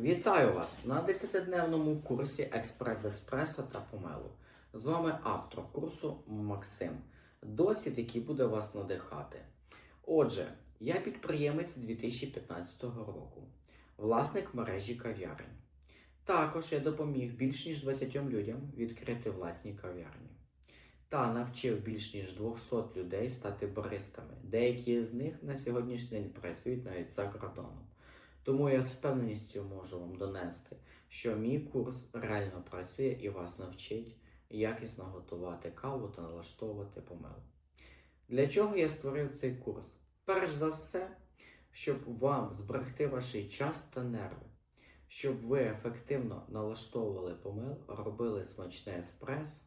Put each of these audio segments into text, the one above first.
Вітаю вас на 10-дневному курсі Експрес еспресо та помелу. З вами автор курсу Максим. Досвід, який буде вас надихати. Отже, я підприємець 2015 року, власник мережі кав'ярень. Також я допоміг більш ніж 20 людям відкрити власні кав'ярні та навчив більш ніж 200 людей стати баристами. Деякі з них на сьогоднішній день працюють навіть за кордоном. Тому я з впевненістю можу вам донести, що мій курс реально працює і вас навчить якісно готувати каву та налаштовувати помелу. Для чого я створив цей курс? Перш за все, щоб вам зберегти ваш час та нерви, щоб ви ефективно налаштовували помел, робили смачне еспресо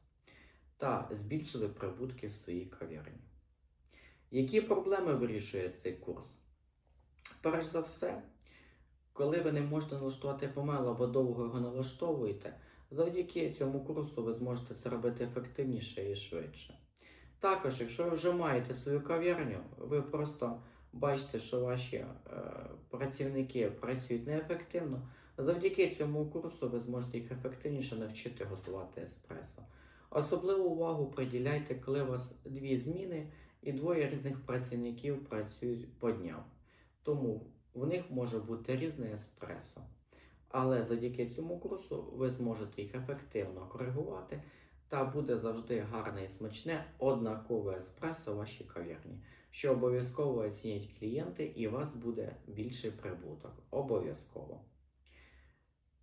та збільшили прибутки в своїй кав'ярні. Які проблеми вирішує цей курс? Перш за все, коли ви не можете налаштувати помел або довго його налаштовуєте, завдяки цьому курсу ви зможете це робити ефективніше і швидше. Також, якщо ви вже маєте свою кав'ярню, ви просто бачите, що ваші е, працівники працюють неефективно. Завдяки цьому курсу ви зможете їх ефективніше навчити готувати еспресо. Особливу увагу приділяйте, коли у вас дві зміни і двоє різних працівників працюють по дням. Тому в них може бути різне еспресо. Але завдяки цьому курсу ви зможете їх ефективно коригувати, та буде завжди гарне і смачне однакове еспресо в вашій кав'ярні, що обов'язково оцінять клієнти і у вас буде більший прибуток. Обов'язково.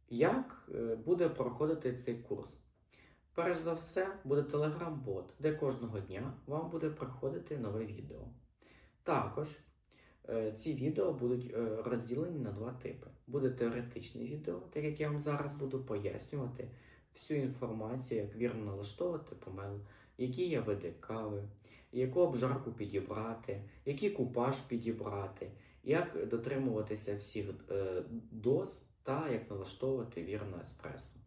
Як е, буде проходити цей курс? Перш за все, буде телеграм-бот, де кожного дня вам буде приходити нове відео. Також ці відео будуть е, розділені на два типи. Буде теоретичне відео, так як я вам зараз буду пояснювати всю інформацію, як вірно налаштовувати помел, які є види кави, яку обжарку підібрати, який купаж підібрати, як дотримуватися всіх е, доз та як налаштовувати вірно еспресо.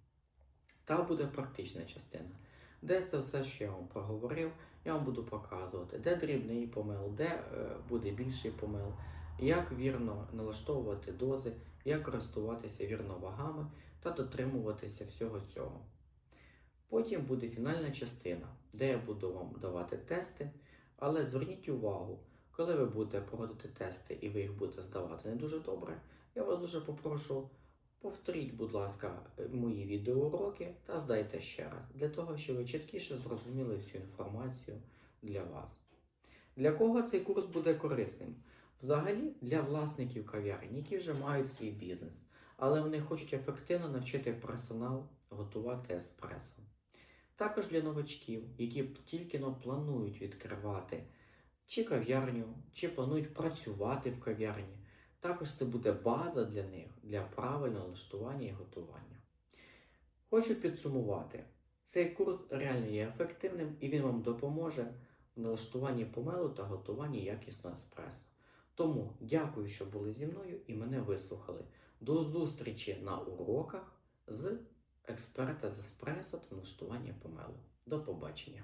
Та буде практична частина, де це все, що я вам проговорив, я вам буду показувати, де дрібний помел, де е, буде більший помел, як вірно налаштовувати дози, як користуватися вірно вагами та дотримуватися всього цього. Потім буде фінальна частина, де я буду вам давати тести, але зверніть увагу, коли ви будете проводити тести і ви їх будете здавати не дуже добре, я вас дуже попрошу. Повторіть, будь ласка, мої відеоуроки та здайте ще раз, для того, щоб ви чіткіше зрозуміли всю інформацію для вас. Для кого цей курс буде корисним? Взагалі для власників кав'ярень, які вже мають свій бізнес, але вони хочуть ефективно навчити персонал готувати еспресо. Також для новачків, які тільки но планують відкривати чи кав'ярню, чи планують працювати в кав'ярні. Також це буде база для них для правильного налаштування і готування. Хочу підсумувати, цей курс реально є ефективним і він вам допоможе в налаштуванні помелу та готуванні якісного еспресо. Тому дякую, що були зі мною і мене вислухали. До зустрічі на уроках з експерта з еспресо та налаштування помелу. До побачення!